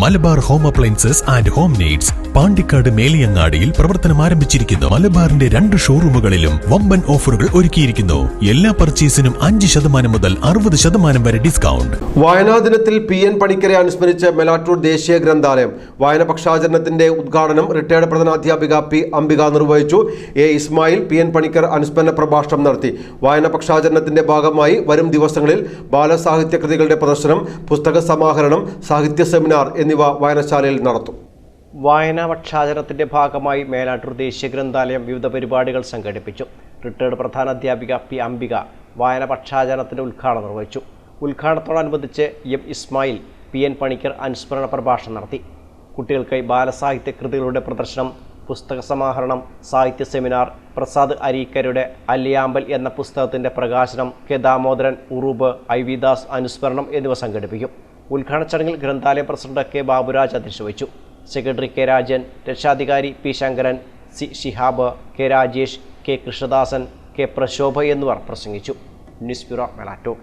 Malabar home appliances and home needs Pandikkad മേലിയങ്ങാടിയിൽ പ്രവർത്തനം ആരംഭിച്ചിരിക്കുന്നു. മലബാറിന്റെ രണ്ട് ഷോറൂമുകളിലും വമ്പൻ ഓഫറുകൾ ഒരുക്കിയിരിക്കുന്നു. എല്ലാ പർച്ചേസിനും അഞ്ച് ശതമാനം മുതൽ അറുപത് ശതമാനം വരെ ഡിസ്കൗണ്ട്. വായനാ ദിനത്തിൽ പി എൻ പണിക്കരെ അനുസ്മരിച്ച് മെലാറ്റൂർ ദേശീയ ഗ്രന്ഥാലയം വായന പക്ഷാചരണത്തിന്റെ ഉദ്ഘാടനം റിട്ടയർഡ് പ്രധാനാധ്യാപിക പി അംബിക നിർവഹിച്ചു. A Ismail P N Panicker അനുസ്മരണ പ്രഭാഷണം നടത്തി. വായന പക്ഷാചരണത്തിന്റെ ഭാഗമായി വരും ദിവസങ്ങളിൽ ബാലസാഹിത്യ കൃതികളുടെ പ്രദർശനം പുസ്തക സമാഹരണം സാഹിത്യ സെമിനാർ എന്നിവ വായനശാലയിൽ നടത്തും. വായനാ പക്ഷാചരണത്തിന്റെ ഭാഗമായി മേലാറ്റൂർ ദേശീയ ഗ്രന്ഥാലയം വിവിധ പരിപാടികൾ സംഘടിപ്പിച്ചു. റിട്ടയർഡ് പ്രധാന അധ്യാപിക പി അംബിക വായന പക്ഷാചരണത്തിന്റെ ഉദ്ഘാടനം നിർവഹിച്ചു. ഉദ്ഘാടനത്തോടനുബന്ധിച്ച് M Ismail P N Panicker അനുസ്മരണ പ്രഭാഷണം നടത്തി. കുട്ടികൾക്കായി ബാലസാഹിത്യ കൃതികളുടെ പ്രദർശനം പുസ്തക സമാഹരണം സാഹിത്യ സെമിനാർ പ്രസാദ് അരീക്കരുടെ അല്ലിയാമ്പൽ എന്ന പുസ്തകത്തിന്റെ പ്രകാശനം K Damodaran Uroob I V Das അനുസ്മരണം എന്നിവ സംഘടിപ്പിക്കും. ഉദ്ഘാടന ചടങ്ങിൽ ഗ്രന്ഥാലയ പ്രസിഡന്റ് കെ ബാബുരാജ് അധ്യക്ഷത വഹിച്ചു സെക്രട്ടറി കെ രാജൻ രക്ഷാധികാരി P Sankaran C Shihab K Rajesh K Krishnadasan K Prashobha എന്നിവർ പ്രസംഗിച്ചു. News bureau Melattur.